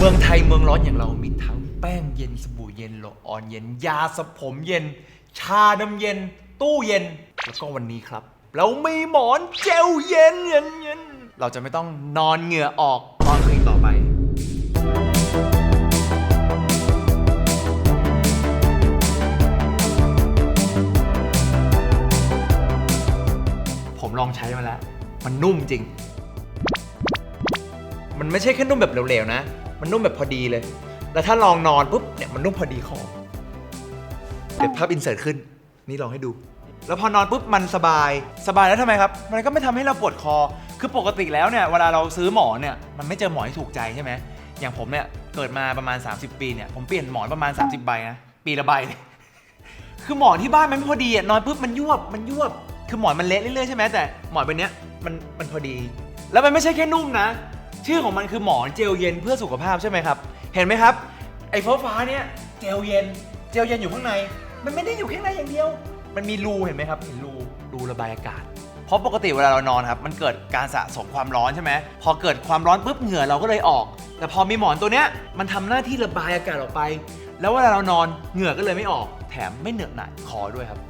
เมืองไทยเมืองร้อนอย่างเรามีทั้งแป้งเย็นสบู่เย็นโลออนเย็น ยาสระผมเย็น ชาน้ำเย็น ตู้เย็น แล้วก็วันนี้ครับ เรามีหมอนเจลเย็นเย็นเย็นเราจะไม่ต้องนอนเหงื่อออกตอนคืนต่อไปผมลองใช้มาแล้ว มันนุ่มจริง มันไม่ใช่แค่นุ่มแบบเหลวๆนะ มันนุ่มแบบพอดีเลย แล้วถ้าลองนอนปุ๊บเนี่ยมันนุ่มพอดีคอเดี๋ยวภาพอินเสิร์ตขึ้น นี่ลองให้ดู แล้วพอนอนปุ๊บมันสบาย สบายแล้วทำไมครับ มันก็ไม่ทำให้เราปวดคอ คือปกติแล้วเนี่ยเวลาเราซื้อหมอนเนี่ยมันไม่เจอหมอนที่ถูกใจใช่ไหม อย่างผมเนี่ยเกิดมาประมาณ 30 ปีเนี่ยผมเปลี่ยนหมอนประมาณ 30 ใบนะ ปีละใบเลยคือหมอนที่บ้านมันไม่พอดีอะนอนปุ๊บมันยวบ มันยวบ คือหมอนมันเละเรื่อยๆใช่ไหมแต่หมอนใบเนี้ยมันมันพอดี แล้วมันไม่ใช่แค่นุ่มนะ ชื่อของมันคือหมอนเจลเย็นเพื่อสุขภาพใช่ไหมครับ เห็นไหมครับ ไอ้ฟ้าฟ้าเนี่ยเจลเย็น เจลเย็นอยู่ข้างใน มันไม่ได้อยู่ข้างในอย่างเดียว มันมีรูเห็นไหมครับ เห็นรูรูระบายอากาศ เพราะปกติเวลาเรานอนครับมันเกิดการสะสมความร้อนใช่ไหมพอเกิดความร้อนปุ๊บเหงื่อเราก็เลยออก แต่พอมีหมอนตัวเนี้ยมันทำหน้าที่ระบายอากาศออกไป แล้วเวลาเรานอนเหงื่อก็เลยไม่ออก แถมไม่เหนอะหนะคอด้วยครับ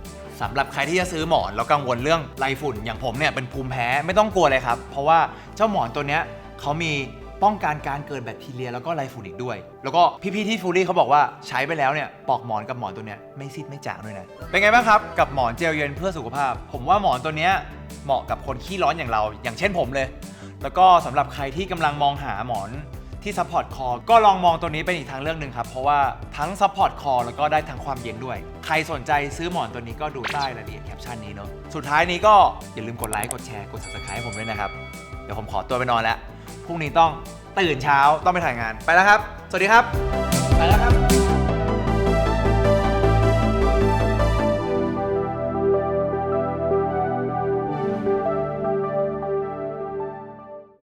สำหรับใครที่จะซื้อหมอนแล้วกังวลเรื่องไรฝุ่นอย่างผมเนี่ยเป็นภูมิแพ้ไม่ต้องกลัวเลยครับ เพราะว่าเจ้าหมอนตัวเนี้ย เขามีป้องกันการเกิดแบคทีเรียแล้วก็ไรฝุ่นอีกด้วย แล้วก็พี่ๆที่ฟูลี่เขาบอกว่าใช้ไปแล้วเนี่ยปอกหมอนกับหมอนตัวเนี้ยไม่ซีดไม่จางด้วยนะ เป็นไงบ้างครับ กับหมอนเจลเย็นเพื่อสุขภาพ ผมว่าหมอนตัวเนี้ยเหมาะกับคนขี้ร้อนอย่างเรา อย่างเช่นผมเลย แล้วก็สำหรับใครที่กำลังมองหาหมอนที่ซัพพอร์ตคอก็ลองมองตัวนี้เป็นอีกทางเลือกหนึ่งครับ เพราะว่าทั้งซัพพอร์ตคอแล้วก็ได้ทั้งความเย็นด้วย ใครสนใจซื้อหมอนตัวนี้ก็ดูใต้รายละเอียดแคปชั่นนี้เนาะสุดท้ายนี้ก็อย่าลืมกดไลค์กดแชร์กด subscribe ให้ผมด้วยนะครับเดี๋ยวผมขอตัวไปนอนแล้ว พรุ่งนี้ต้องตื่นเช้าต้องไปถ่ายงานไปแล้วครับ สวัสดีครับ ไปแล้วครับ